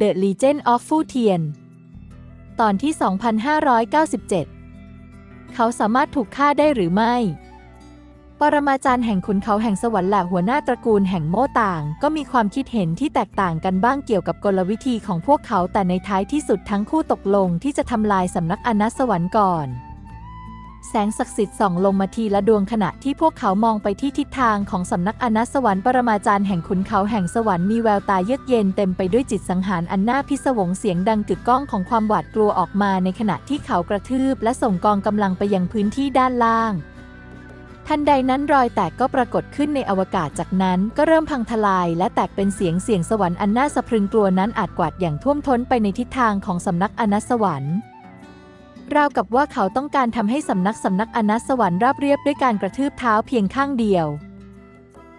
The Legend of Fu Tian ตอนที่ 2597 เขาสามารถถูกฆ่าได้หรือไม่ ปรมาจารย์แห่งขุนเขาแห่งสวรรค์และหัวหน้าตระกูลแห่งโม่ต่าง ก็มีความคิดเห็นที่แตกต่างกันบ้างเกี่ยวกับกลวิธีของพวกเขาแต่ในท้ายที่สุดทั้งคู่ตกลงที่จะทำลายสำนักอนัสวรรค์ก่อน แสงศักดิ์สิทธิ์ส่องลงมาทีละดวงขณะที่พวกเขามองไปที่ทิศทางของสำนักอนัสวรรค์ปรมาจารย์แห่งขุนเขาแห่งสวรรค์มีแววตาเยือกเย็นเต็มไปด้วยจิตสังหารอันน่าพิศวงเสียงดังกึกก้องของความหวาดกลัวออกมาในขณะที่เขากระทืบและส่งกองกำลังไปยังพื้นที่ด้านล่าง ทันใดนั้นรอยแตกก็ปรากฏขึ้นในอวกาศจากนั้นก็เริ่มพังทลาย และแตกเป็นเสียงเสียงสวรรค์อันน่าสะพรึงกลัวนั้นอาจกวาดอย่างท่วมท้นไปในทิศทางของสำนักอนัสวรรค์ ราวกับว่าเขาต้องการทำให้สำนักสำนักอนัสสวรรค์ราบเรียบด้วยการกระทืบเท้าเพียงข้างเดียว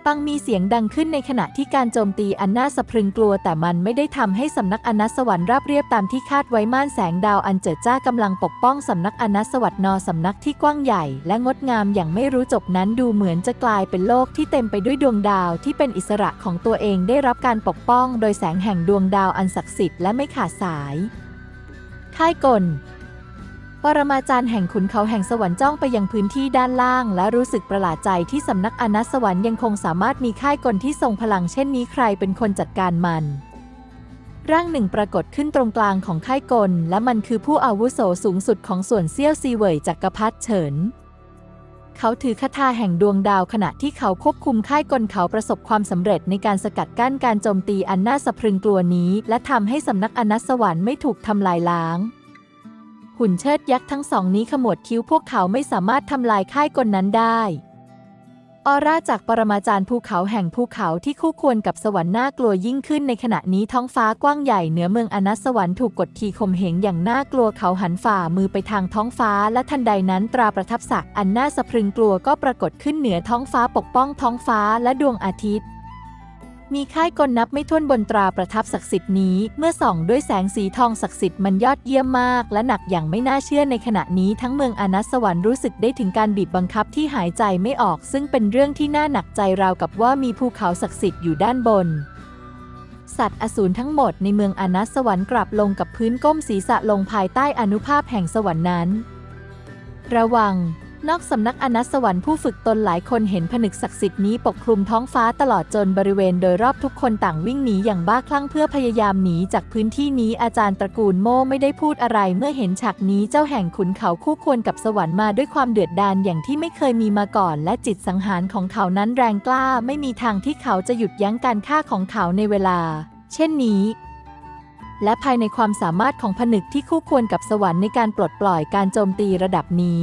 ปังมีเสียงดังขึ้นในขณะที่การโจมตีอันน่าสะพรึงกลัว แต่มันไม่ได้ทำให้สำนักอนัสสวรรค์ราบเรียบตามที่คาดไว้ม่านแสงดาวอันเจิดจ้ากำลังปกป้องสำนักอนัสสวรรค์นอสำนักที่กว้างใหญ่และงดงามอย่างไม่รู้จบนั้นดูเหมือนจะกลายเป็นโลกที่เต็มไปด้วยดวงดาวที่เป็นอิสระของตัวเองได้รับการปกป้อง โดยแสงแห่งดวงดาวอันศักดิ์สิทธิ์และไม่ขาดสาย ค่ายกล ปรมาจารย์แห่งขุนเขาแห่งสวรรค์จ้องไปยังพื้นที่ด้านล่าง และรู้สึกประหลาดใจที่สำนักอนัสวรรค์ยังคงสามารถมีค่ายกลที่ทรงพลังเช่นนี้ใครเป็นคนจัดการมัน ร่างหนึ่งปรากฏขึ้นตรงกลางของค่ายกล และมันคือผู้อาวุโสสูงสุดของส่วนเซี่ยวซีเวยจักรพรรดิเฉิน เขาถือคาถาแห่งดวงดาวขณะที่เขาควบคุมค่ายกลเขาประสบความสำเร็จในการสกัดกั้นการโจมตีอันน่าสะพรึงกลัวนี้ และทำให้สำนักอนัสสวรรค์ไม่ถูกทำลายล้าง หุ่นเชิดยักษ์ทั้งสองนี้ขมวดคิ้วพวกเขาไม่สามารถทำลายค่ายกลนั้นได้ออร่าจากปรมาจารย์ภูเขาแห่งภูเขาที่คู่ควรกับสวรรค์น่ากลัวยิ่งขึ้นในขณะนี้ท้องฟ้ากว้างใหญ่เหนือเมืองอนัสสวรรค์ถูกกดขี่ข่มเหงอย่างน่ากลัวเขาหันฝ่ามือไปทางท้องฟ้าและทันใดนั้นตราประทับศักดิ์อันน่าสะพรึงกลัวก็ปรากฏขึ้นเหนือท้องฟ้าปกป้องท้องฟ้าและดวงอาทิตย์ มีค่ายกลนับไม่ถ้วนบนตราประทับศักดิ์สิทธิ์นี้ เมื่อส่องด้วยแสงสีทองศักดิ์สิทธิ์มันยอดเยี่ยมมาก และหนักอย่างไม่น่าเชื่อในขณะนี้ทั้งเมืองอนัสสวรรค์รู้สึกได้ถึงการบีบบังคับที่หายใจไม่ออก ซึ่งเป็นเรื่องที่น่าหนักใจราวกับว่ามีภูเขาศักดิ์สิทธิ์อยู่ด้านบนสัตว์อสูรทั้งหมดในเมืองอนัสสวรรค์กลับลงกับพื้นก้มศีรษะลงภายใต้อนุภาพแห่งสวรรค์นั้น ระวัง นอกสำนักอนัสวรรค์ผู้ฝึกตนหลายคนเห็นผนึกศักดิ์สิทธิ์นี้ปกคลุมท้องฟ้าตลอดจนบริเวณโดยรอบทุกคนต่างวิ่งหนีอย่างบ้าคลั่งเพื่อพยายามหนีจากพื้นที่นี้อาจารย์ตระกูลโม่ไม่ได้พูดอะไร เมื่อเห็นฉากนี้เจ้าแห่งขุนเขาคู่ควรกับสวรรค์มาด้วยความเดือดดาลอย่างที่ไม่เคยมีมาก่อน และจิตสังหารของเขานั้นแรงกล้า ไม่มีทางที่เขาจะหยุดยั้งการฆ่าของเขาในเวลา เช่นนี้และภายในความสามารถของผนึกที่คู่ควรกับสวรรค์ในการปลดปล่อยการโจมตีระดับนี้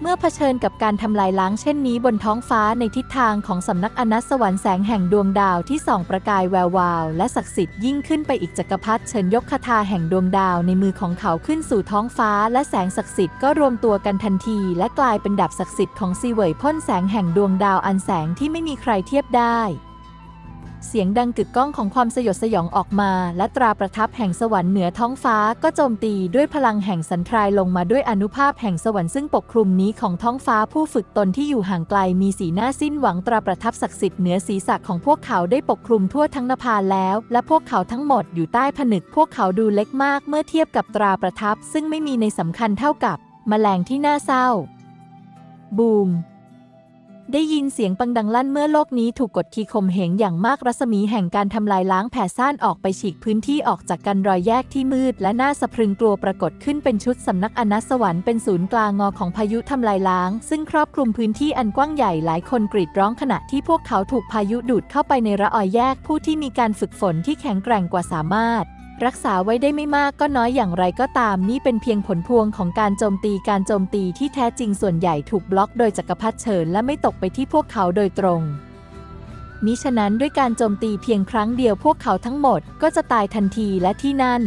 เมื่อเผชิญกับการทำลายล้างเช่นนี้บนท้องฟ้าในทิศทางของสำนักอนัสวรรค์แสงแห่งดวงดาวที่ส่องประกายแวววาว และศักดิ์สิทธิ์ยิ่งขึ้นไปอีกจักรพรรดิเชิญยกคาถาแห่งดวงดาวในมือของเขาขึ้นสู่ท้องฟ้า และแสงศักดิ์สิทธิ์ก็รวมตัวกันทันที และกลายเป็นดาบศักดิ์สิทธิ์ของซีเวยพ่นแสงแห่งดวงดาวอันแสงที่ไม่มีใครเทียบได้ เสียงดังกึกก้องของความสยดสยองออกมา และตราประทับแห่งสวรรค์เหนือท้องฟ้าก็โจมตีด้วยพลังแห่งสันทรายลงมาด้วยอนุภาพแห่งสวรรค์ซึ่งปกคลุมนี้ของท้องฟ้าผู้ฝึกตนที่อยู่ห่างไกลมีสีหน้าสิ้นหวังตราประทับศักดิ์สิทธิ์เหนือศีรษะของพวกเขาได้ปกคลุมทั่วทั้งนภาแล้ว และพวกเขาทั้งหมดอยู่ใต้ผนึกพวกเขาดูเล็กมากเมื่อเทียบกับตราประทับ ซึ่งไม่มีในสำคัญเท่ากับ แมลงที่น่าเศร้า บูม ได้ยินเสียงปังดังลั่นเมื่อโลกนี้ถูกกดขี่ข่มเหงอย่างมากรัศมีแห่งการทำลายล้างแผ่ซ่านออกไปฉีกพื้นที่ออกจากกันรอยแยกที่มืด และน่าสะพรึงกลัวปรากฏขึ้นเป็นชุดสำนักอนัสสวรรค์เป็นศูนย์กลางงอของพายุทำลายล้าง ซึ่งครอบคลุมพื้นที่อันกว้างใหญ่หลายคนกรีดร้องขณะที่พวกเขาถูกพายุดูดเข้าไปในระออยแยกผู้ที่มีการฝึกฝนที่แข็งแกร่งกว่าสามารถ รักษาไว้ได้ไม่มากก็น้อยอย่างไรก็ตาม นี่เป็นเพียงผลพวงของการโจมตีการโจมตีที่แท้จริงส่วนใหญ่ถูกบล็อกโดยจักรพรรดิเฉินและไม่ตกไปที่พวกเขาโดยตรงมิฉะนั้นด้วยการโจมตีเพียงครั้งเดียวพวกเขาทั้งหมดก็จะตายทันทีและที่นั่น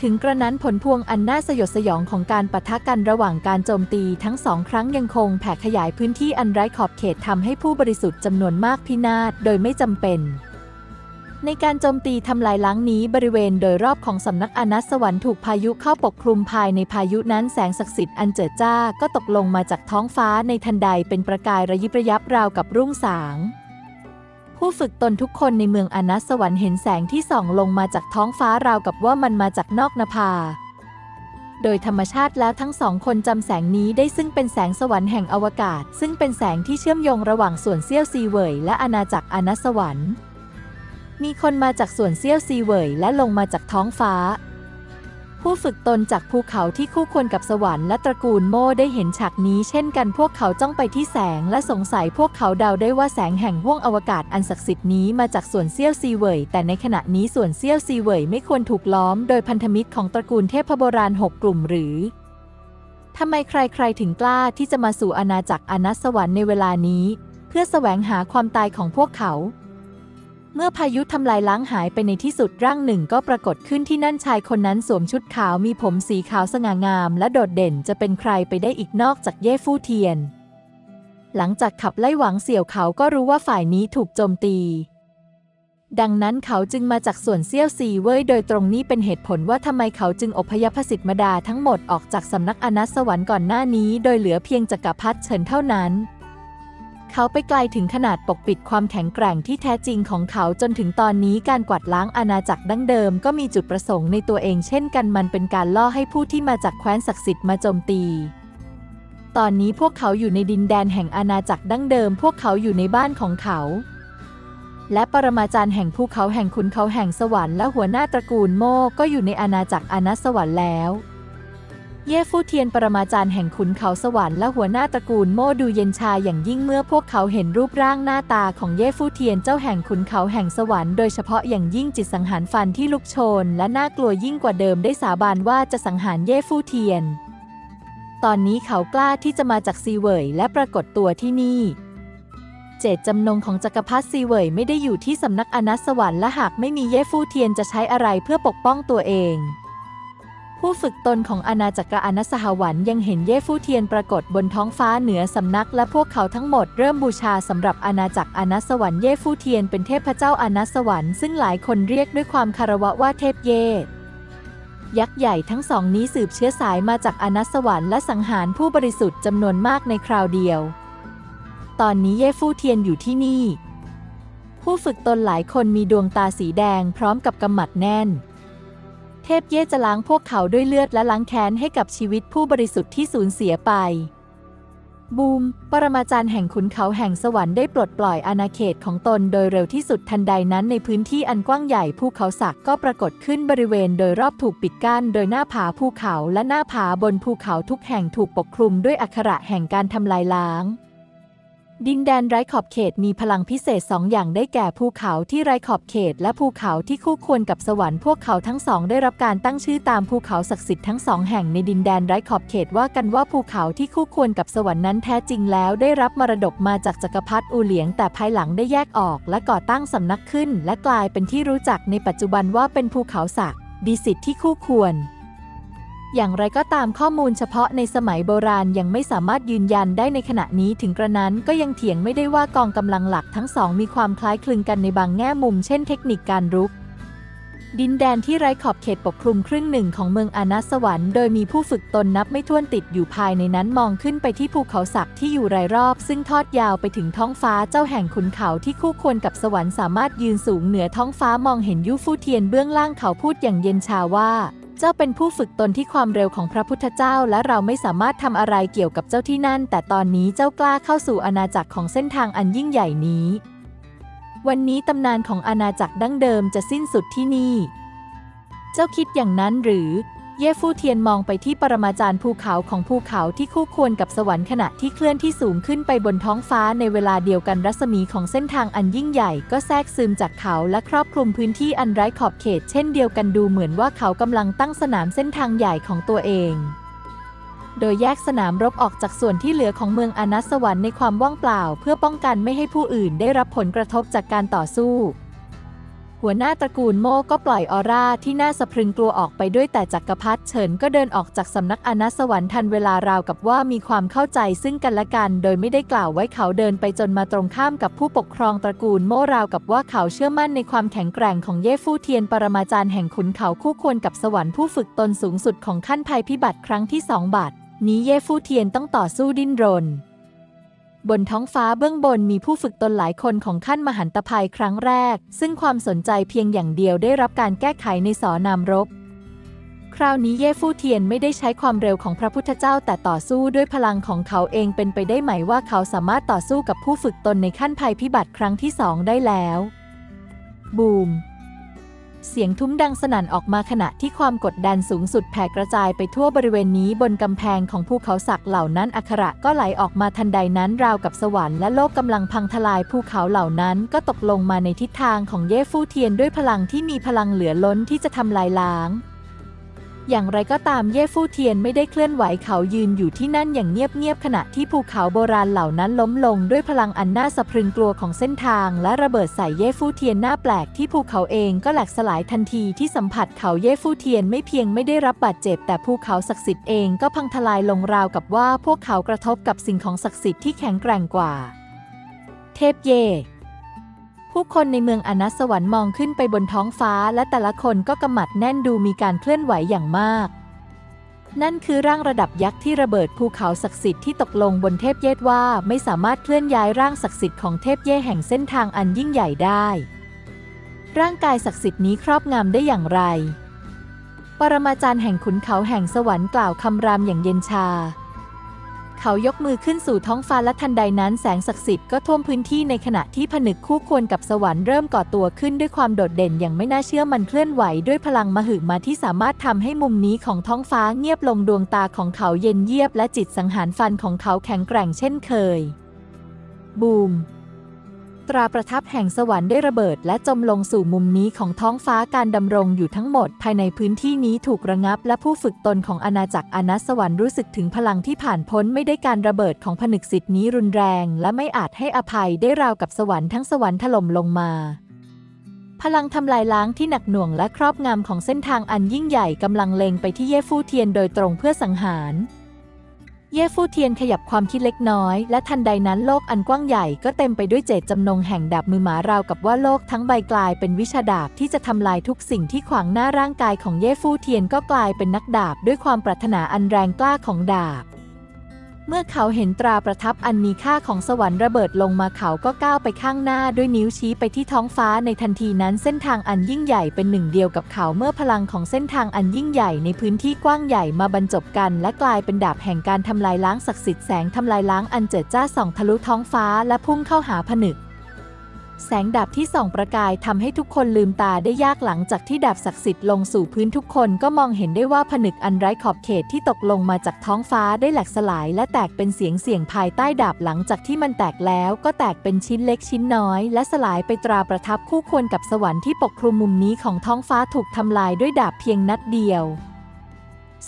ถึงกระนั้นผลพวงอันน่าสยดสยองของการปะทะกันระหว่างการโจมตีทั้งสองครั้งยังคงแผ่ขยายพื้นที่อันไร้ขอบเขตทำให้ผู้บริสุทธิ์จำนวนมากพินาศโดยไม่จำเป็น ในการโจมตีทำลายล้างนี้บริเวณโดยรอบของสำนักอนัสสวรรค์ถูกพายุเข้าปกคลุมภายในพายุนั้นแสงศักดิ์สิทธิ์อันเจิดจ้าก็ตกลงมาจากท้องฟ้าในทันใดเป็นประกายระยิบระยับราวกับรุ่งสาง ผู้ฝึกตนทุกคนในเมืองอนัสสวรรค์เห็นแสงที่ส่องลงมาจากท้องฟ้าราวกับว่ามันมาจากนอกนภาโดยธรรมชาติแล้วทั้งสองคนจำแสงนี้ได้ซึ่งเป็นแสงสวรรค์แห่งอวกาศ ซึ่งเป็นแสงที่เชื่อมโยงระหว่างส่วนเซี่ยวซีเวยและอาณาจักรอนัสสวรรค์ มีคนมาจากส่วนเซี่ยวซีเวยและลงมาจากท้องฟ้า ผู้ฝึกตนจากภูเขาที่คู่ควรกับสวรรค์และตระกูลโม่ได้เห็นฉากนี้เช่นกันพวกเขาจ้องไปที่แสงและสงสัยพวกเขาเดาได้ว่าแสงแห่งห้วงอวกาศอันศักดิ์สิทธิ์นี้มาจากส่วนเซี่ยวซีเวยแต่ในขณะนี้ส่วนเซี่ยวซีเวยไม่ควรถูกล้อมโดยพันธมิตรของตระกูลเทพโบราณหกกลุ่มหรือทำไมใครๆถึงกล้าที่จะมาสู่อาณาจักรอนัสสวรรค์ในเวลานี้ เพื่อแสวงหาความตายของพวกเขา เมื่อพายุทำลายล้างหายไปในที่สุดร่างหนึ่งก็ปรากฏขึ้นที่นั่นชายคนนั้นสวมชุดขาวมีผมสีขาวสง่างาม และโดดเด่นจะเป็นใครไปได้อีกนอกจากเย่ฟู่เทียน หลังจากขับไล่หวังเสี่ยวเขาก็รู้ว่าฝ่ายนี้ถูกโจมตี ดังนั้นเขาจึงมาจากส่วนเซี่ยวซีเว่ยโดยตรงนี้เป็นเหตุผลว่าทำไมเขาจึงอพยพสิทธิ์มดาทั้งหมดออกจากสำนักอนัสสวรรค์ก่อนหน้านี้ โดยเหลือเพียงจักรพรรดิเฉินเท่านั้น เขาไปไกลถึงขนาดปกปิดความแข็งแกร่งที่แท้จริงของเขาจนถึงตอนนี้การกวาดล้างอาณาจักรดั้งเดิมก็มีจุดประสงค์ในตัวเองเช่นกันมันเป็นการล่อให้ผู้ที่มาจากแคว้นศักดิ์สิทธิ์มาโจมตี ตอนนี้พวกเขาอยู่ในดินแดนแห่งอาณาจักรดั้งเดิม พวกเขาอยู่ในบ้านของเขา และปรมาจารย์แห่งภูเขาแห่งขุนเขาแห่งสวรรค์และหัวหน้าตระกูลโมก็อยู่ในอาณาจักรอานัสสวรรค์แล้ว เย่ฟู่เทียนปรมาจารย์แห่งขุนเขาสวรรค์และหัวหน้าตระกูลโม่ดูเย็นชาอย่างยิ่งเมื่อพวกเขาเห็นรูปร่างหน้าตาของเย่ฟู่เทียนเจ้าแห่งขุนเขาแห่งสวรรค์โดยเฉพาะอย่างยิ่งจิตสังหารฟันที่ลุกโชน และน่ากลัวยิ่งกว่าเดิมได้สาบานว่าจะสังหารเย่ฟู่เทียน ตอนนี้เขากล้าที่จะมาจากซีเวยและปรากฏตัวที่นี่เจตจำนงของจักรพรรดิซีเวยไม่ได้อยู่ที่สำนักอนัสสวรรค์และหากไม่มีเย่ฟู่เทียนจะใช้อะไรเพื่อปกป้องตัวเอง ผู้ฝึกตนของอาณาจักรอนัสสหวันยังเห็นเย่ฟู่เทียนปรากฏบนท้องฟ้าเหนือสำนัก และพวกเขาทั้งหมดเริ่มบูชาสำหรับอาณาจักรอนัสสวรรค์เย่ฟู่เทียนเป็นเทพเจ้าอนัสสวรรค์ซึ่งหลายคนเรียกด้วยความคารวะว่าเทพเย่ยักษ์ใหญ่ทั้งสองนี้สืบเชื้อสายมาจากอนัสสวรรค์และสังหารผู้บริสุทธิ์จำนวนมากในคราวเดียว ตอนนี้เย่ฟู่เทียนอยู่ที่นี่ ผู้ฝึกตนหลายคนมีดวงตาสีแดงพร้อมกับกำหมัดแน่น เทพเย่จะล้างพวกเขาด้วยเลือดและล้างแค้นให้กับชีวิตผู้บริสุทธิ์ที่สูญเสียไป บูม ปรมาจารย์แห่งขุนเขาแห่งสวรรค์ได้ปลดปล่อยอาณาเขตของตนโดยเร็วที่สุดทันใดนั้นในพื้นที่อันกว้างใหญ่ภูเขาสักก็ปรากฏขึ้นบริเวณโดยรอบถูกปิดกั้นโดยหน้าผาภูเขาและหน้าผาบนภูเขาทุกแห่งถูกปกคลุมด้วยอักขระแห่งการทำลายล้าง ดินแดนไร้ขอบเขตมีพลังพิเศษสองอย่างได้แก่ภูเขาที่ไร้ขอบเขต และภูเขาที่คู่ควรกับสวรรค์พวกเขาทั้งสองได้รับการตั้งชื่อตามภูเขาศักดิ์สิทธิ์ทั้งสองแห่งในดินแดนไร้ขอบเขตว่ากันว่าภูเขาที่คู่ควรกับสวรรค์นั้นแท้จริงแล้วได้รับมรดกมาจากจักรพรรดิอูเหลียง แต่ภายหลังได้แยกออกและก่อตั้งสำนักขึ้น และกลายเป็นที่รู้จักในปัจจุบันว่าเป็นภูเขาศักดิสิทธิ์ที่คู่ควร อย่างไรก็ตามข้อมูลเฉพาะในสมัยโบราณยังไม่สามารถยืนยันได้ในขณะนี้ถึงกระนั้นก็ยังเถียงไม่ได้ว่ากองกำลังหลักทั้งสองมีความคล้ายคลึงกันในบางแง่มุมเช่นเทคนิคการรุก ดินแดนที่ไร้ขอบเขตปกคลุมครึ่งหนึ่งของเมืองอานัสสวรรค์โดยมีผู้ฝึกตนนับไม่ถ้วนติดอยู่ภายในนั้นมองขึ้นไปที่ภูเขาศักดิ์ที่อยู่รายรอบ ซึ่งทอดยาวไปถึงท้องฟ้าเจ้าแห่งขุนเขาที่คู่ควรกับสวรรค์สามารถยืนสูงเหนือท้องฟ้ามองเห็นยูฟูเทียนเบื้องล่างเขาพูดอย่างเย็นชาว่า เจ้าเป็นผู้ฝึกตนที่ความเร็วของพระพุทธเจ้า และเราไม่สามารถทำอะไรเกี่ยวกับเจ้าที่นั่น แต่ตอนนี้เจ้ากล้าเข้าสู่อาณาจักรของเส้นทางอันยิ่งใหญ่นี้ วันนี้ตำนานของอาณาจักรดั้งเดิมจะสิ้นสุดที่นี่ เจ้าคิดอย่างนั้นหรือ เย่ฟู่เทียนมองไปที่ปรมาจารย์ภูเขาของภูเขาที่คู่ควรกับสวรรค์ขณะที่เคลื่อนที่สูงขึ้นไปบนท้องฟ้าในเวลาเดียวกันรัศมีของเส้นทางอันยิ่งใหญ่ก็แทรกซึมจากเขาและครอบคลุมพื้นที่อันไร้ขอบเขตเช่นเดียวกันดูเหมือนว่าเขากำลังตั้งสนามเส้นทางใหญ่ของตัวเองโดยแยกสนามรบออกจากส่วนที่เหลือของเมืองอนัสสวรรค์ในความว่างเปล่า เพื่อป้องกันไม่ให้ผู้อื่นได้รับผลกระทบจากการต่อสู้ หัวหน้าตระกูลโม่ก็ปล่อยออร่าที่น่าสะพรึงกลัวออกไปด้วยแต่จักรพรรดิเฉินก็เดินออกจากสำนักอนัสสวรรค์ทันเวลาราวกับว่ามีความเข้าใจซึ่งกันและกัน โดยไม่ได้กล่าวไว้เขาเดินไปจนมาตรงข้ามกับผู้ปกครองตระกูลโม่ราวกับว่าเขาเชื่อมั่นในความแข็งแกร่งของเย่ฟู่เทียนปรมาจารย์แห่งขุนเขาคู่ควรกับสวรรค์ผู้ฝึกตนสูงสุดของขั้นภัยพิบัติครั้งที่สองบาทนี้เย่ฟู่เทียนต้องต่อสู้ดิ้นรน บนท้องฟ้าเบื้องบนมีผู้ฝึกตนหลายคนของขั้นมหันตภัยครั้งแรก ซึ่งความสนใจเพียงอย่างเดียวได้รับการแก้ไขในสอนามรบ คราวนี้เย่ฟู่เทียนไม่ได้ใช้ความเร็วของพระพุทธเจ้าแต่ต่อสู้ด้วยพลังของเขาเองเป็นไปได้ไหมว่าเขาสามารถต่อสู้กับผู้ฝึกตนในขั้นภัยพิบัติครั้งที่สองได้แล้ว บูม เสียงทุ้มดังสนั่นออกมาขณะที่ความกดดันสูงสุดแผ่กระจายไปทั่วบริเวณนี้บนกำแพงของภูเขาศักดิ์เหล่านั้นอักขระก็ไหลออกมาทันใดนั้นราวกับสวรรค์และโลกกำลังพังทลายภูเขาเหล่านั้นก็ตกลงมาในทิศทางของเย่ฟู่เทียนด้วยพลังที่มีพลังเหลือล้นที่จะทำลายล้าง อย่างไรก็ตามเย่ฟู่เทียนไม่ได้เคลื่อนไหวเขายืนอยู่ที่นั่นอย่างเงียบๆขณะที่ภูเขาโบราณเหล่านั้นล้มลงด้วยพลังอันน่าสะพรึงกลัวของเส้นทาง และระเบิดใส่เย่ฟู่เทียนหน้าแปลกที่ภูเขาเองก็แหลกสลายทันทีที่สัมผัสเขาเย่ฟู่เทียนไม่เพียงไม่ได้รับบาดเจ็บ แต่ภูเขาศักดิ์สิทธิ์เองก็พังทลายลงราวกับว่าพวกเขากระทบกับสิ่งของศักดิ์สิทธิ์ที่แข็งแกร่งกว่า เทพเย่ ผู้คนในเมืองอนัสวรรค์มองขึ้นไปบนท้องฟ้าและแต่ละคนก็กำหมัดแน่นดูมีการเคลื่อนไหวอย่างมาก นั่นคือร่างระดับยักษ์ที่ระเบิดภูเขาศักดิ์สิทธิ์ที่ตกลงบนเทพเยศว่าไม่สามารถเคลื่อนย้ายร่างศักดิ์สิทธิ์ของเทพเย่แห่งเส้นทางอันยิ่งใหญ่ได้ ร่างกายศักดิ์สิทธิ์นี้ครอบงำได้อย่างไร ปรมาจารย์แห่งขุนเขาแห่งสวรรค์กล่าวคำรามอย่างเย็นชา เขายกมือขึ้นสู่ท้องฟ้าและทันใดนั้นแสงศักดิ์สิทธิ์ก็ท่วมพื้นที่ในขณะที่ผนึกคู่ควรกับสวรรค์เริ่มก่อตัวขึ้นด้วยความโดดเด่นอย่างไม่น่าเชื่อมันเคลื่อนไหวด้วยพลังมหึมาที่สามารถทำให้มุมนี้ของท้องฟ้าเงียบลงดวงตาของเขาเย็นเยียบและจิตสังหารฟันของเขาแข็งแกร่งเช่นเคย บูม ตราประทับแห่งสวรรค์ได้ระเบิด และจมลงสู่มุมนี้ของท้องฟ้าการดำรงอยู่ทั้งหมด ภายในพื้นที่นี้ถูกระงับ และผู้ฝึกตนของอาณาจักรอนัสสวรรค์รู้สึกถึงพลังที่ผ่านพ้นไม่ได้การระเบิดของผนึกสิทธิ์นี้รุนแรง และไม่อาจให้อภัยได้ราวกับสวรรค์ทั้งสวรรค์ถล่มลงมาพลังทำลายล้างที่หนักหน่วงและครอบงำของเส้นทางอันยิ่งใหญ่กำลังเล็งไปที่เย่ฟู่เทียนโดยตรงเพื่อสังหาร เย่ฟู่เทียนขยับความคิดเล็กน้อย และทันใดนั้นโลกอันกว้างใหญ่ก็เต็มไปด้วยเจตจำนงแห่งดาบมือหมาราวกับว่าโลกทั้งใบกลายเป็นวิชาดาบที่จะทำลายทุกสิ่งที่ขวางหน้าร่างกายของเย่ฟู่เทียนก็กลายเป็นนักดาบด้วยความปรารถนาอันแรงกล้าของดาบ เมื่อเขาเห็นตราประทับอันมีค่าของสวรรค์ระเบิดลงมาเขาก็ก้าวไปข้างหน้าด้วยนิ้วชี้ไปที่ท้องฟ้าในทันทีนั้นเส้นทางอันยิ่งใหญ่เป็นหนึ่งเดียวกับเขาเมื่อพลังของเส้นทางอันยิ่งใหญ่ในพื้นที่กว้างใหญ่มาบรรจบกัน และกลายเป็นดาบแห่งการทำลายล้างศักดิ์สิทธิ์แสงทำลายล้างอันเจิดจ้าส่องทะลุท้องฟ้าและพุ่งเข้าหาผนึก แสงดาบที่ส่องประกายทำให้ทุกคนลืมตาได้ยากหลังจากที่ดาบศักดิ์สิทธิ์ลงสู่พื้นทุกคนก็มองเห็นได้ว่าผนึกอันไร้ขอบเขตที่ตกลงมาจากท้องฟ้าได้แหลกสลายและแตกเป็นเสียงเสียงภายใต้ดาบหลังจากที่มันแตกแล้วก็แตกเป็นชิ้นเล็กชิ้นน้อย และสลายไปตราประทับคู่ควรกับสวรรค์ที่ปกคลุมมุมนี้ของท้องฟ้าถูกทำลายด้วยดาบเพียงนัดเดียว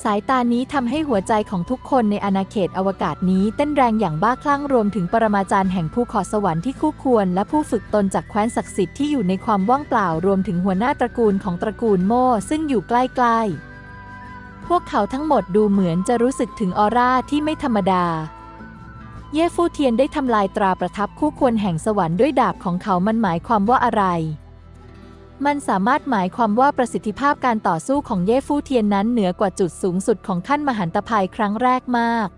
สายตานี้ทำให้หัวใจของทุกคนในอาณาเขตอวกาศนี้เต้นแรงอย่างบ้าคลั่งรวมถึงปรมาจารย์แห่งภูเขอสวรรค์ที่คู่ควร และผู้ฝึกตนจากแคว้นศักดิ์สิทธิ์ที่อยู่ในความว่างเปล่ารวมถึงหัวหน้าตระกูลของตระกูลโม่ซึ่งอยู่ใกล้ๆ พวกเขาทั้งหมดดูเหมือนจะรู้สึกถึงออร่าที่ไม่ธรรมดา เย่ฟู่เทียนได้ทำลายตราประทับคู่ควรแห่งสวรรค์ด้วยดาบของเขามันหมายความว่าอะไร มันสามารถหมายความว่าประสิทธิภาพการต่อสู้ของเย่ฟู่เทียนนั้นเหนือกว่าจุดสูงสุดของขั้นมหันตภัยครั้งแรกมาก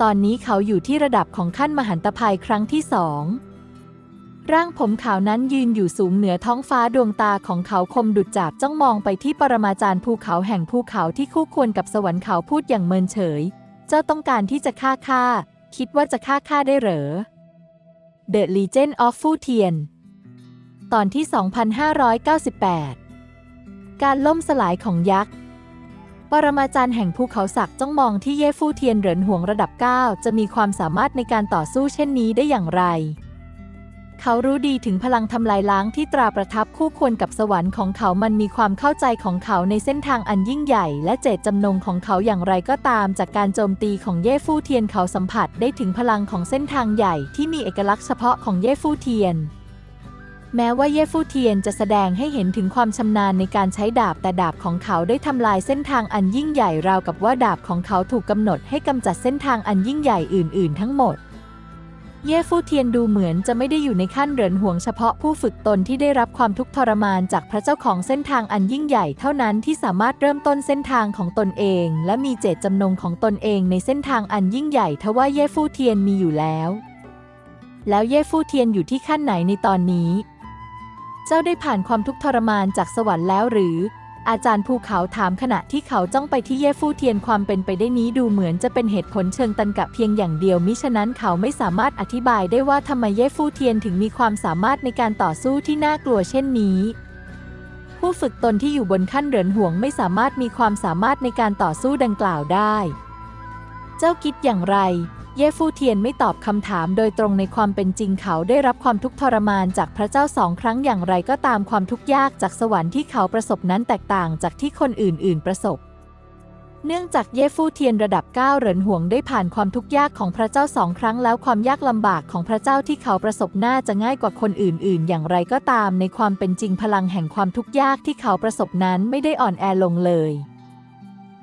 ตอนนี้เขาอยู่ที่ระดับของขั้นมหันตภัยครั้งที่สองร่างผมขาวนั้นยืนอยู่สูงเหนือท้องฟ้าดวงตาของเขาคมดุจจับจ้องมองไปที่ปรมาจารย์ภูเขาแห่งภูเขาที่คู่ควรกับสวรรค์เขาพูดอย่างเมินเฉย เจ้าต้องการที่จะฆ่าข้า คิดว่าจะฆ่าข้าได้เหรอ The Legend of Fu Tian ตอนที่ 2598 การล่มสลายของยักษ์ ปรมาจารย์แห่งภูเขาศักดิ์จ้องมองที่เย่ฟู่เทียนเหรินห่วงระดับ 9 จะมีความสามารถในการต่อสู้เช่นนี้ได้อย่างไร เขารู้ดีถึงพลังทำลายล้างที่ตราประทับคู่ควรกับสวรรค์ของเขามันมีความเข้าใจของเขาในเส้นทางอันยิ่งใหญ่ และเจตจำนงของเขาอย่างไรก็ตาม จากการโจมตีของเย่ฟู่เทียนเขาสัมผัสได้ถึงพลังของเส้นทางใหญ่ที่มีเอกลักษณ์เฉพาะของเย่ฟู่เทียน แม้ว่าเย่ฟู่เทียนจะแสดงให้เห็นถึงความชำนาญในการใช้ดาบแต่ดาบของเขาได้ทำลายเส้นทางอันยิ่งใหญ่ราวกับว่าดาบของเขาถูกกำหนดให้กำจัดเส้นทางอันยิ่งใหญ่อื่น ๆ ทั้งหมด เย่ฟู่เทียนดูเหมือนจะไม่ได้อยู่ในขั้นเหรินห่วงเฉพาะผู้ฝึกตนที่ได้รับความทุกข์ทรมานจากพระเจ้าของเส้นทางอันยิ่งใหญ่เท่านั้นที่สามารถเริ่มต้นเส้นทางของตนเอง และมีเจตจำนงของตนเองในเส้นทางอันยิ่งใหญ่ทว่าเย่ฟู่เทียนมีอยู่แล้ว แล้วเย่ฟู่เทียนอยู่ที่ขั้นไหนในตอนนี้ เจ้าได้ผ่านความทุกข์ทรมานจากสวรรค์แล้วหรือ อาจารย์ภูเขาถามขณะที่เขาจ้องไปที่เย่ฟู่เทียนความเป็นไปได้นี้ดูเหมือนจะเป็นเหตุผลเชิงตันกะเพียงอย่างเดียวมิฉะนั้นเขาไม่สามารถอธิบายได้ว่าทำไมเย่ฟู่เทียนถึงมีความสามารถในการต่อสู้ที่น่ากลัวเช่นนี้ผู้ฝึกตนที่อยู่บนขั้นเหรินห่วงไม่สามารถมีความสามารถในการต่อสู้ดังกล่าวได้ เจ้าคิดอย่างไร เย่ฟู่เทียนไม่ตอบคำถามโดยตรงในความเป็นจริงเขาได้รับความทุกข์ทรมานจากพระเจ้าสองครั้งอย่างไรก็ตามความทุกข์ยากจากสวรรค์ที่เขาประสบนั้นแตกต่างจากที่คนอื่น ๆ ประสบ เนื่องจากเย่ฟู่เทียนระดับ 9 เหรินห่วงได้ผ่านความทุกข์ยากของพระเจ้าสองครั้งแล้วความยากลำบากของพระเจ้าที่เขาประสบน่าจะง่ายกว่าคนอื่น ๆ อย่างไรก็ตามในความเป็นจริงพลังแห่งความทุกข์ยากที่เขาประสบนั้นไม่ได้อ่อนแอลงเลย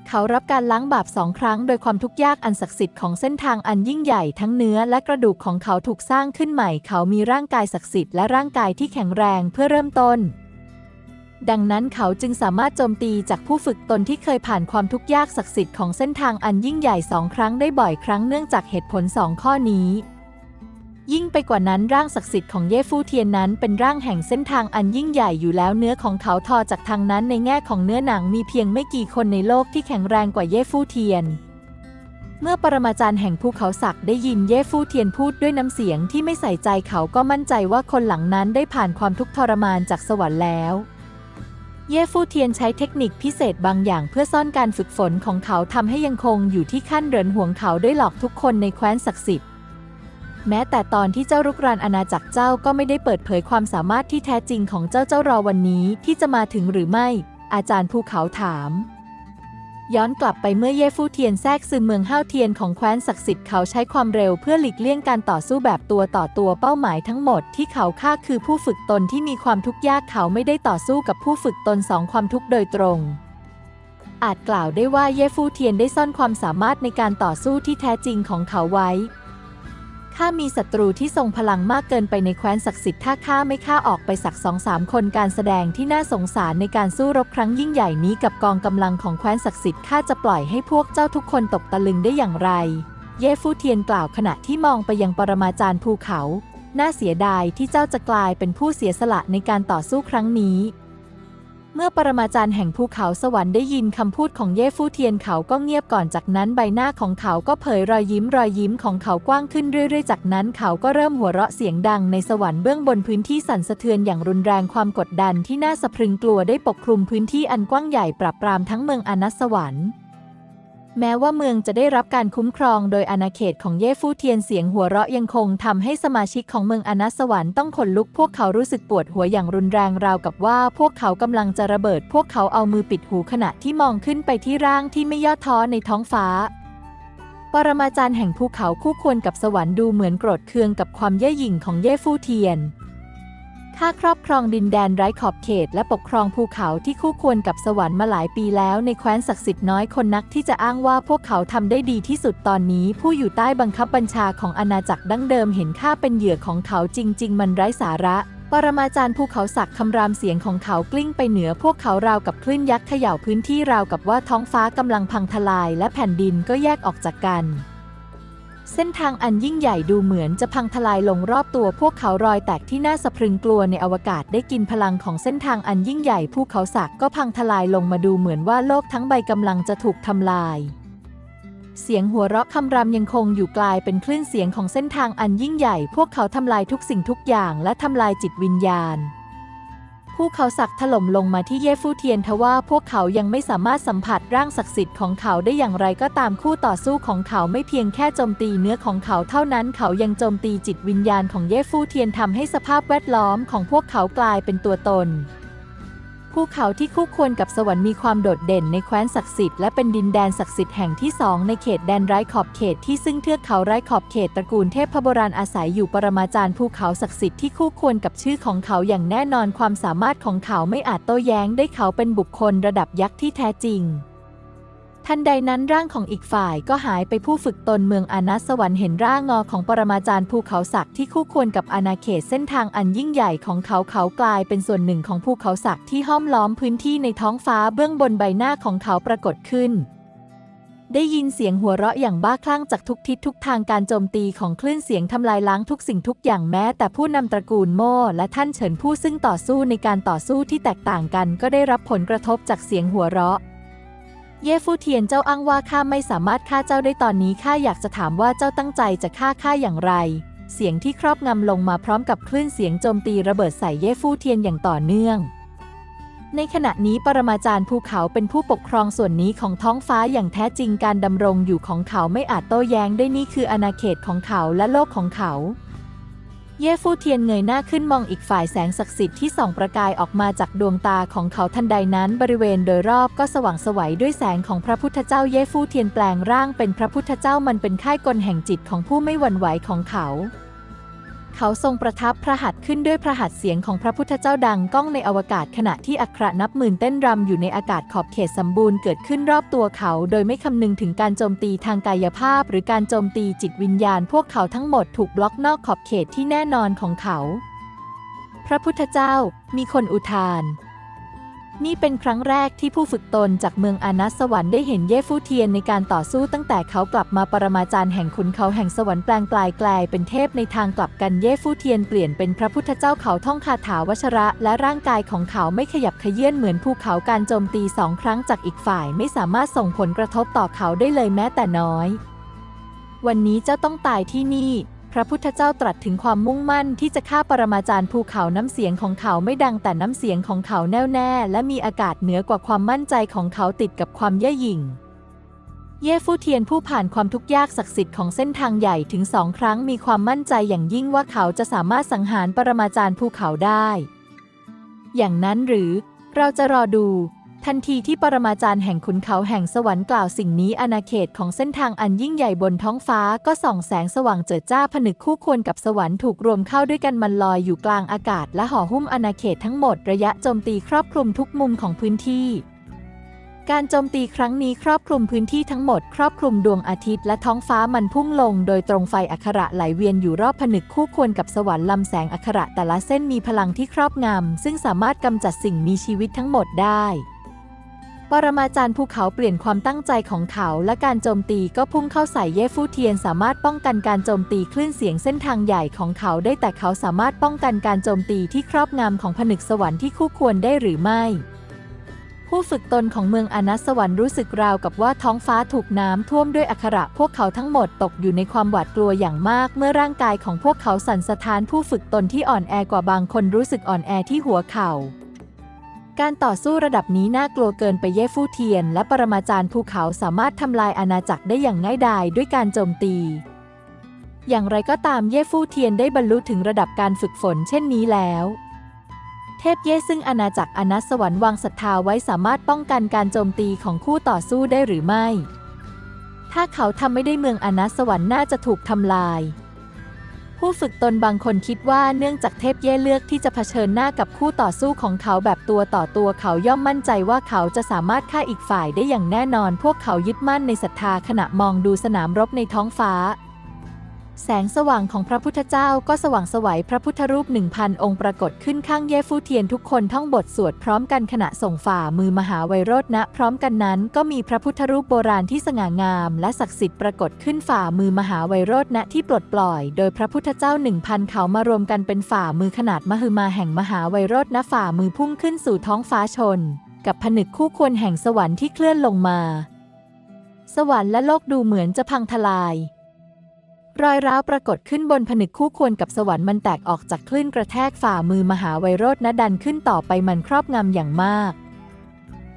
เขารับการล้างบาปสองครั้งโดยความทุกข์ยากอันศักดิ์สิทธิ์ของเส้นทางอันยิ่งใหญ่ทั้งเนื้อและกระดูกของเขาถูกสร้างขึ้นใหม่ เขามีร่างกายศักดิ์สิทธิ์และร่างกายที่แข็งแรงเพื่อเริ่มต้น ดังนั้นเขาจึงสามารถโจมตีจากผู้ฝึกตนที่เคยผ่านความทุกข์ยากศักดิ์สิทธิ์ของเส้นทางอันยิ่งใหญ่สองครั้งได้บ่อยครั้งเนื่องจากเหตุผลสองข้อนี้ ยิ่งไปกว่านั้นร่างศักดิ์สิทธิ์ของเย่ฟู่เทียนนั้นเป็นร่างแห่งเส้นทางอันยิ่งใหญ่อยู่แล้วเนื้อของเขาทอจากทางนั้นในแง่ของเนื้อหนังมีเพียงไม่กี่คนในโลกที่แข็งแรงกว่าเย่ฟู่เทียน เมื่อปรมาจารย์แห่งภูเขาศักดิ์ได้ยินเย่ฟู่เทียนพูดด้วยน้ำเสียงที่ไม่ใส่ใจเขาก็มั่นใจว่าคนหลังนั้นได้ผ่านความทุกข์ทรมานจากสวรรค์แล้วเย่ฟู่เทียนใช้เทคนิคพิเศษบางอย่างเพื่อซ่อนการฝึกฝนของเขาทำให้ยังคงอยู่ที่ขั้นเรินห่วงเขาด้วยหลอกทุกคนในแคว้นศักดิ์สิทธิ์ แม้แต่ตอนที่เจ้ารุกรานอาณาจักรเจ้าก็ไม่ได้เปิดเผยความสามารถที่แท้จริงของเจ้าเจ้ารอวันนี้ที่จะมาถึงหรือไม่ อาจารย์ภูเขาถาม ย้อนกลับไปเมื่อเย่ฟู่เทียนแทรกซึมเมืองห้าวเทียนของแคว้นศักดิ์สิทธิ์เขาใช้ความเร็วเพื่อหลีกเลี่ยงการต่อสู้แบบตัวต่อตัวเป้าหมายทั้งหมดที่เขาฆ่าคือผู้ฝึกตนที่มีความทุกข์ยากเขาไม่ได้ต่อสู้กับผู้ฝึกตนสองความทุกข์โดยตรงอาจกล่าวได้ว่าเย่ฟู่เทียนได้ซ่อนความสามารถในการต่อสู้ที่แท้จริงของเขาไว้ ข้ามีศัตรูที่ทรงพลังมากเกินไปในแคว้นศักดิ์สิทธิ์ถ้าข้าไม่ฆ่าออกไปสักสองสามคนการแสดงที่น่าสงสารในการสู้รบครั้งยิ่งใหญ่นี้กับกองกำลังของแคว้นศักดิ์สิทธิ์ข้าจะปล่อยให้พวกเจ้าทุกคนตกตะลึงได้อย่างไร เย่ฟู่เทียนกล่าวขณะที่มองไปยังปรมาจารย์ภูเขา น่าเสียดายที่เจ้าจะกลายเป็นผู้เสียสละในการต่อสู้ครั้งนี้ เมื่อปรมาจารย์แห่งภูเขาสวรรค์ได้ยินคำพูดของเย่ฟู่เทียนเขาก็เงียบก่อนจากนั้นใบหน้าของเขาก็เผยรอยยิ้มรอยยิ้มของเขากว้างขึ้นเรื่อย ๆ จากนั้นเขาก็เริ่มหัวเราะเสียงดังในสวรรค์เบื้องบนพื้นที่สั่นสะเทือนอย่างรุนแรงความกดดันที่น่าสะพรึงกลัวได้ปกคลุมพื้นที่อันกว้างใหญ่ปราบปรามทั้งเมืองอนัสวรรค์ แม้ว่าเมืองจะได้รับการคุ้มครองโดยอาณาเขตของเย่ฟู่เทียนเสียงหัวเราะยังคงทำให้สมาชิกของเมืองอนัสวรรค์ต้องขนลุกพวกเขารู้สึกปวดหัวอย่างรุนแรงราวกับว่าพวกเขากำลังจะระเบิด พวกเขาเอามือปิดหูขณะที่มองขึ้นไปที่ร่างที่ไม่ย่อท้อในท้องฟ้า ปรมาจารย์แห่งภูเขาคู่ควรกับสวรรค์ดูเหมือนโกรธเคืองกับความเย่หยิ่งของเย่ฟู่เทียน ข้าครอบครองดินแดนไร้ขอบเขตและปกครองภูเขาที่คู่ควรกับสวรรค์มาหลายปีแล้วในแคว้นศักดิ์สิทธิ์น้อยคนนักที่จะอ้างว่าพวกเขาทำได้ดีที่สุดตอนนี้ ผู้อยู่ใต้บังคับบัญชาของอาณาจักรดั้งเดิมเห็นข้าเป็นเหยื่อของเขาจริง ๆ มันไร้สาระปรมาจารย์ภูเขาศักดิ์คำรามเสียงของเขากลิ้งไปเหนือพวกเขาราวกับคลื่นยักษ์เขย่าพื้นที่ราวกับว่าท้องฟ้ากำลังพังทลายและแผ่นดินก็แยกออกจากกัน เส้นทางอันยิ่งใหญ่ดูเหมือนจะพังทลายลงรอบตัวพวกเขารอยแตกที่น่าสะพรึงกลัวในอวกาศได้กินพลังของเส้นทางอันยิ่งใหญ่ภูเขาศักก็พังทลายลงมาดูเหมือนว่าโลกทั้งใบกำลังจะถูกทำลาย เสียงหัวเราะคำรามยังคงอยู่กลายเป็นคลื่นเสียงของเส้นทางอันยิ่งใหญ่ พวกเขาทำลายทุกสิ่งทุกอย่างและทำลายจิตวิญญาณ ผู้เขาศักดิ์ถล่มลงมาที่เย่ฟู่เทียนทว่าพวกเขายังไม่สามารถสัมผัสร่างศักดิ์สิทธิ์ของเขาได้อย่างไรก็ตามคู่ต่อสู้ของเขาไม่เพียงแค่โจมตีเนื้อของเขาเท่านั้นเขายังโจมตีจิตวิญญาณของเย่ฟู่เทียนทำให้สภาพแวดล้อมของพวกเขากลายเป็นตัวตน ภูเขาที่คู่ควรกับสวรรค์มีความโดดเด่นในแคว้นศักดิ์สิทธิ์และเป็นดินแดนศักดิ์สิทธิ์แห่งที่สองในเขตแดนไร้ขอบเขตที่ซึ่งเทือกเขาไร้ขอบเขตตระกูลเทพโบราณอาศัยอยู่ปรมาจารย์ภูเขาศักดิ์สิทธิ์ที่คู่ควรกับชื่อของเขาอย่างแน่นอนความสามารถของเขาไม่อาจโต้แย้งได้เขาเป็นบุคคลระดับยักษ์ที่แท้จริง ทันใดนั้นร่างของอีกฝ่ายก็หายไปผู้ฝึกตนเมืองอานัสวรรค์เห็นร่างงอของปรมาจารย์ภูเขาศักดิ์ที่คู่ควรกับอาณาเขตเส้นทางอันยิ่งใหญ่ของเขาเขากลายเป็นส่วนหนึ่งของภูเขาศักดิ์ที่ห้อมล้อมพื้นที่ในท้องฟ้าเบื้องบนใบหน้าของเขาปรากฏขึ้น ได้ยินเสียงหัวเราะอย่างบ้าคลั่งจากทุกทิศทุกทางการโจมตีของคลื่นเสียงทำลายล้างทุกสิ่งทุกอย่างแม้แต่ผู้นำตระกูลโม่และท่านเฉินผู้ซึ่งต่อสู้ในการต่อสู้ที่แตกต่างกัน ก็ได้รับผลกระทบจากเสียงหัวเราะ เย่ฟูเทียนเจ้าอ้างว่าข้าไม่สามารถฆ่าเจ้าได้ตอนนี้ข้าอยากจะถามว่าเจ้าตั้งใจจะฆ่าข้าอย่างไร เสียงที่ครอบงำลงมาพร้อมกับคลื่นเสียงโจมตีระเบิดใส่เย่ฟูเทียนอย่างต่อเนื่อง ในขณะนี้ปรมาจารย์ภูเขาเป็นผู้ปกครองส่วนนี้ของท้องฟ้าอย่างแท้จริงการดำรงอยู่ของเขาไม่อาจโต้แย้งได้นี่คืออาณาเขตของเขาและโลกของเขา เย่ฟูเทียนเงยหน้าขึ้นมองอีกฝ่ายแสงศักดิ์สิทธิ์ที่ส่องประกายออกมาจากดวงตาของเขาทันใดนั้นบริเวณโดยรอบก็สว่างไสวัยด้วยแสงของพระพุทธเจ้าเย่ฟูเทียนแปลงร่างเป็นพระพุทธเจ้ามันเป็นค่ายกลแห่งจิตของผู้ไม่หวั่นไหวของเขา เขาทรงประทับพระหัตถ์ขึ้นด้วยพระหัตถ์เสียงของพระพุทธเจ้าดังก้องในอวกาศขณะที่อัครนับหมื่นเต้นรำอยู่ในอากาศขอบเขตสมบูรณ์เกิดขึ้นรอบตัวเขา โดยไม่คำนึงถึงการโจมตีทางกายภาพ หรือการโจมตีจิตวิญญาณ พวกเขาทั้งหมดถูกบล็อกนอกขอบเขตที่แน่นอนของเขา พระพุทธเจ้ามีคนอุทาน นี่เป็นครั้งแรกที่ผู้ฝึกตนจากเมืองอานัสสวรรค์ได้เห็นเย่ฟูเทียนในการต่อสู้ตั้งแต่เขากลับมาปรมาจารย์แห่งขุนเขาแห่งสวรรค์แปลงกลายกลายเป็นเทพในทางกลับกันเย่ฟูเทียนเปลี่ยนเป็นพระพุทธเจ้าเขาท่องคาถาวชระ และร่างกายของเขาไม่ขยับเขยื่นเหมือนภูเขาการโจมตีสองครั้งจากอีกฝ่ายไม่สามารถส่งผลกระทบต่อเขาได้เลยแม้แต่น้อย วันนี้เจ้าต้องตายที่นี่ ระพุทธเจ้าตรัสถึงความมุ่งมั่นที่จะฆ่าปรมาจารย์ภูเขาน้ำเสียงของเขาไม่ดังแต่น้ำเสียงของเขาแน่วแน่และมีอากาศเหนือกว่าความมั่นใจของเขาติดกับความเย่อหยิ่ง เย่ฟู่เทียนผู้ผ่านความทุกข์ยากศักดิ์สิทธิ์ของเส้นทางใหญ่ถึงสองครั้งมีความมั่นใจอย่างยิ่งว่าเขาจะสามารถสังหารปรมาจารย์ภูเขาได้ อย่างนั้นหรือเราจะรอดู ทันทีที่ปรมาจารย์แห่งขุนเขาแห่งสวรรค์กล่าวสิ่งนี้อาณาเขตของเส้นทางอันยิ่งใหญ่บนท้องฟ้าก็ส่องแสงสว่างเจิดจ้าผนึกคู่ควรกับสวรรค์ถูกรวมเข้าด้วยกันมันลอยอยู่กลางอากาศ และห่อหุ้มอาณาเขตทั้งหมดระยะโจมตีครอบคลุมทุกมุมของพื้นที่ การโจมตีครั้งนี้ครอบคลุมพื้นที่ทั้งหมด ครอบคลุมดวงอาทิตย์และท้องฟ้ามันพุ่งลง โดยตรงไฟอัคระไหลเวียนอยู่รอบผนึกคู่ควรกับสวรรค์ลำแสงอัคระแต่ละเส้นมีพลังที่ครอบงำซึ่งสามารถกำจัดสิ่งมีชีวิตทั้งหมดได้ ปรมาจารย์ภูเขาเปลี่ยนความตั้งใจของเขาและการโจมตีก็พุ่งเข้าใส่เย่ฟูเทียนสามารถป้องกันการโจมตีคลื่นเสียงเส้นทางใหญ่ของเขาได้แต่เขาสามารถป้องกันการโจมตีที่ครอบงำของผนึกสวรรค์ที่คู่ควรได้หรือไม่ ผู้ฝึกตนของเมืองอนัสสวรรค์รู้สึกราวกับว่าท้องฟ้าถูกน้ำท่วมด้วยอักขระ พวกเขาทั้งหมดตกอยู่ในความหวาดกลัวอย่างมาก เมื่อร่างกายของพวกเขาสั่นสะท้านผู้ฝึกตนที่อ่อนแอกว่าบางคนรู้สึกอ่อนแอที่หัวเข่า การต่อสู้ระดับนี้น่ากลัวเกินไปเย่ฟู่เทียน และปรมาจารย์ภูเขาสามารถทำลายอาณาจักรได้อย่างง่ายดายด้วยการโจมตี อย่างไรก็ตามเย่ฟู่เทียนได้บรรลุถึงระดับการฝึกฝนเช่นนี้แล้ว เทพเย่ซึ่งอาณาจักรอนัสวรรค์วางศรัทธาไว้สามารถป้องกันการโจมตีของคู่ต่อสู้ได้หรือไม่ ถ้าเขาทำไม่ได้เมืองอนัสวรรค์น่าจะถูกทำลาย ผู้ฝึกตนบางคนคิดว่าเนื่องจากเทพเย่เลือกที่จะเผชิญหน้ากับคู่ต่อสู้ของเขาแบบตัวต่อตัวเขาย่อมมั่นใจว่าเขาจะสามารถฆ่าอีกฝ่ายได้อย่างแน่นอน พวกเขายึดมั่นในศรัทธาขณะมองดูสนามรบในท้องฟ้า แสงสว่างของพระพุทธเจ้าก็สว่างสวัยพระพุทธรูปหนึ่งพันองค์ปรากฏขึ้นข้างเย่ฟูเทียนทุกคนท่องบทสวดพร้อมกันขณะส่งฝ่ามือมหาไวโรจนะ พร้อมกันนั้นก็มีพระพุทธรูปโบราณที่สง่างาม และศักดิ์สิทธิ์ปรากฏขึ้นฝ่ามือมหาไวโรจนะที่ปลดปล่อย โดยพระพุทธเจ้าหนึ่งพันเขามารวมกันเป็นฝ่ามือขนาดมหึมาแห่งมหาไวโรจนะฝ่ามือพุ่งขึ้นสู่ท้องฟ้าชน กับผนึกคู่ควรแห่งสวรรค์ที่เคลื่อนลงมา สวรรค์และโลกดูเหมือนจะพังทลาย รอยร้าวปรากฏขึ้นบนผนึกคู่ควรกับสวรรค์มันแตกออกจากคลื่นกระแทกฝ่ามือมหาไวโรจนะดันขึ้นต่อไปมันครอบงำอย่างมาก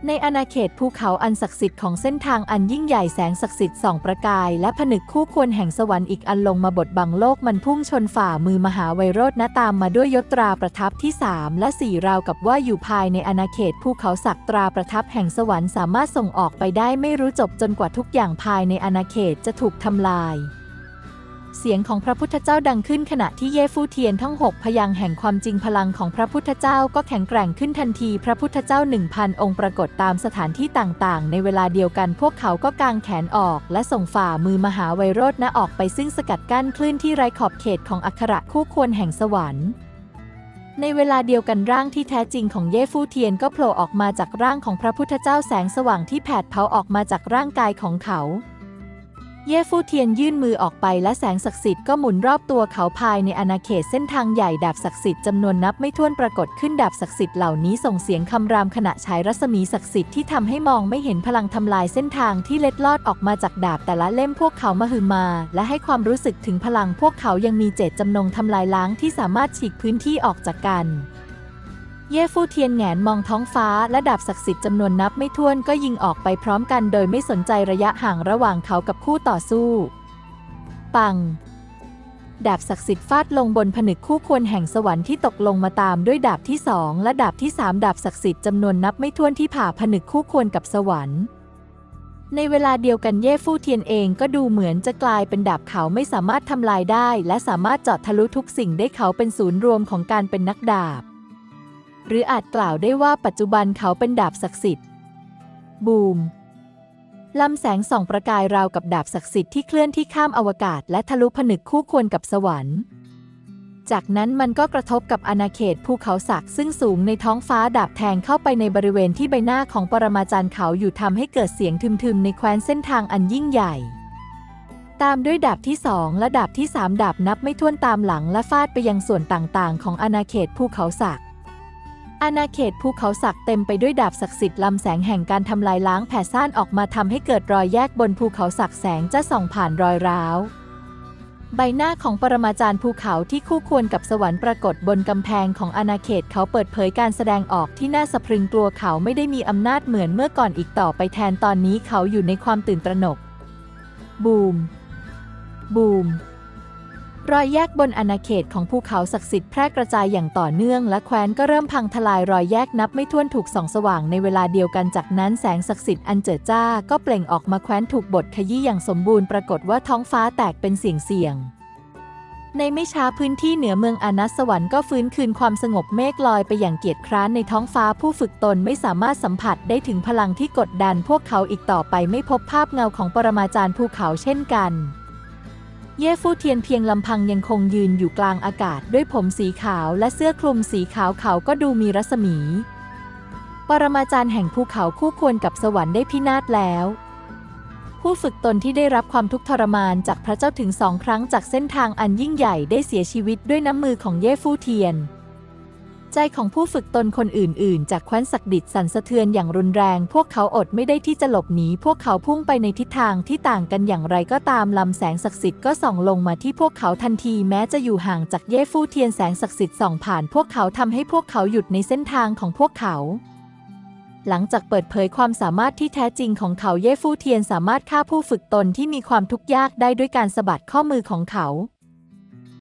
ในอาณาเขตภูเขาอันศักดิ์สิทธิ์ของเส้นทางอันยิ่งใหญ่แสงศักดิ์สิทธิ์ส่องประกาย และผนึกคู่ควรแห่งสวรรค์อีกอันลงมาบดบังโลกมันพุ่งชนฝ่ามือมหาไวโรจนะตามมาด้วยยศตราประทับที่ 3 และ 4 ราวกับว่าอยู่ภายในอาณาเขตภูเขาสักตราประทับแห่งสวรรค์สามารถส่งออกไปได้ไม่รู้จบจนกว่าทุกอย่างภายในอาณาเขตจะถูกทำลาย เสียงของพระพุทธเจ้าดังขึ้นขณะที่เย่ฟูเทียนทั้งหกพยางแห่งความจริงพลังของพระพุทธเจ้าก็แข็งแกร่งขึ้นทันทีพระพุทธเจ้าหนึ่งพันองค์ปรากฏตามสถานที่ต่างๆ ในเวลาเดียวกันพวกเขาก็กางแขนออก และส่งฝ่ามือมหาไวโรจนะออกไปซึ่งสกัดกั้นคลื่นที่ไร้ขอบเขตของอัคระคู่ควรแห่งสวรรค์ในเวลาเดียวกันร่างที่แท้จริงของเย่ฟู่เทียนก็โผล่ออกมาจากร่างของพระพุทธเจ้าแสงสว่างที่แผดเผาออกมาจากร่างกายของเขา เย่ฟู่เทียนยื่นมือออกไปและแสงศักดิ์สิทธิ์ก็หมุนรอบตัวเขาภายในอาณาเขตเส้นทางใหญ่ดาบศักดิ์สิทธิ์จำนวนนับไม่ถ้วนปรากฏขึ้นดาบศักดิ์สิทธิ์เหล่านี้ส่งเสียงคำรามขณะฉายรัศมีศักดิ์สิทธิ์ที่ทำให้มองไม่เห็นพลังทำลายเส้นทางที่เล็ดลอดออกมาจากดาบแต่ละเล่มพวกเขามาหือมา และให้ความรู้สึกถึงพลังพวกเขายังมีเจตจำนงทำลายล้างที่สามารถฉีกพื้นที่ออกจากกัน เย่ฟู่เทียนแหงนมองท้องฟ้าและดาบศักดิ์สิทธิ์จำนวนนับไม่ถ้วนก็ยิงออกไปพร้อมกันโดยไม่สนใจระยะห่างระหว่างเขากับคู่ต่อสู้ ปัง ดาบศักดิ์สิทธิ์ฟาดลงบนผนึกคู่ควรแห่งสวรรค์ที่ตกลงมาตามด้วยดาบที่สองและดาบที่สามดาบศักดิ์สิทธิ์จำนวนนับไม่ถ้วนที่ผ่าผนึกคู่ควรกับสวรรค์ในเวลาเดียวกันเย่ฟู่เทียนเองก็ดูเหมือนจะกลายเป็นดาบเขาไม่สามารถทำลายได้ และสามารถเจาะทะลุทุกสิ่งได้เขาเป็นศูนย์รวมของการเป็นนักดาบ หรืออาจกล่าวได้ว่าปัจจุบันเขาเป็นดาบศักดิ์สิทธิ์ บูมลำแสงส่องประกายราวกับดาบศักดิ์สิทธิ์ที่เคลื่อนที่ข้ามอวกาศและทะลุผนึกคู่ควรกับสวรรค์ จากนั้นมันก็กระทบกับอาณาเขตภูเขาศักดิ์ซึ่งสูงในท้องฟ้าดาบแทงเข้าไปในบริเวณที่ใบหน้าของปรมาจารย์เขาอยู่ทำให้เกิดเสียงทึมๆในแคว้นเส้นทางอันยิ่งใหญ่ ตามด้วยดาบที่สองและดาบที่สามดาบนับไม่ถ้วนตามหลังและฟาดไปยังส่วนต่างๆ ของอาณาเขตภูเขาศักดิ์ อาณาเขตภูเขาศักดิ์เต็มไปด้วยดาบศักดิ์สิทธิ์ลำแสงแห่งการทำลายล้างแผ่ซ่านออกมาทำให้เกิดรอยแยกบนภูเขาศักดิ์แสงจะส่องผ่านรอยร้าว ใบหน้าของปรมาจารย์ภูเขาที่คู่ควรกับสวรรค์ปรากฏบนกำแพงของอาณาเขตเขาเปิดเผยการแสดงออกที่น่าสะพรึงกลัวเขาไม่ได้มีอำนาจเหมือนเมื่อก่อนอีกต่อไปแทนตอนนี้เขาอยู่ในความตื่นตระหนก บูม บูม รอยแยกบนอาณาเขตของภูเขาศักดิ์สิทธิ์แพร่กระจายอย่างต่อเนื่องและแคว้นก็เริ่มพังทลายรอยแยกนับไม่ถ้วนถูกส่องสว่างในเวลาเดียวกันจากนั้นแสงศักดิ์สิทธิ์อันเจิดจ้าก็เปล่งออกมาแคว้นถูกบดขยี้อย่างสมบูรณ์ปรากฏว่าท้องฟ้าแตกเป็นเสียงเสียงในไม่ช้าพื้นที่เหนือเมืองอานัสสวรรค์ก็ฟื้นคืนความสงบเมฆลอยไปอย่างเกียจคร้านในท้องฟ้าผู้ฝึกตนไม่สามารถสัมผัสได้ถึงพลังที่กดดันพวกเขาอีกต่อไปไม่พบภาพเงาของปรมาจารย์ภูเขาเช่นกัน เย่ฟู่เทียนเพียงลำพังยังคงยืนอยู่กลางอากาศด้วยผมสีขาวและเสื้อคลุมสีขาวเขาก็ดูมีรัศมี ปรมาจารย์แห่งภูเขาคู่ควรกับสวรรค์ได้พินาศแล้ว ผู้ฝึกตนที่ได้รับความทุกข์ทรมานจากพระเจ้าถึงสองครั้งจากเส้นทางอันยิ่งใหญ่ได้เสียชีวิตด้วยน้ำมือของเย่ฟู่เทียน ใจของผู้ฝึกตนคนอื่น ๆ จากแคว้นศักดิตสั่นสะเทือนอย่างรุนแรง พวกเขาอดไม่ได้ที่จะหลบหนี พวกเขาพุ่งไปในทิศทางที่ต่างกันอย่างไรก็ตามลำแสงศักดิ์สิทธิ์ก็ส่องลงมาที่พวกเขาทันทีแม้จะอยู่ห่างจากเย่ฟู่เทียนแสงศักดิ์สิทธิ์ส่องผ่าน พวกเขาทำให้พวกเขาหยุดในเส้นทางของพวกเขาหลังจากเปิดเผยความสามารถที่แท้จริงของเขาเย่ฟู่เทียนสามารถฆ่าผู้ฝึกตนที่มีความทุกข์ยากได้ด้วยการสะบัดข้อมือของเขา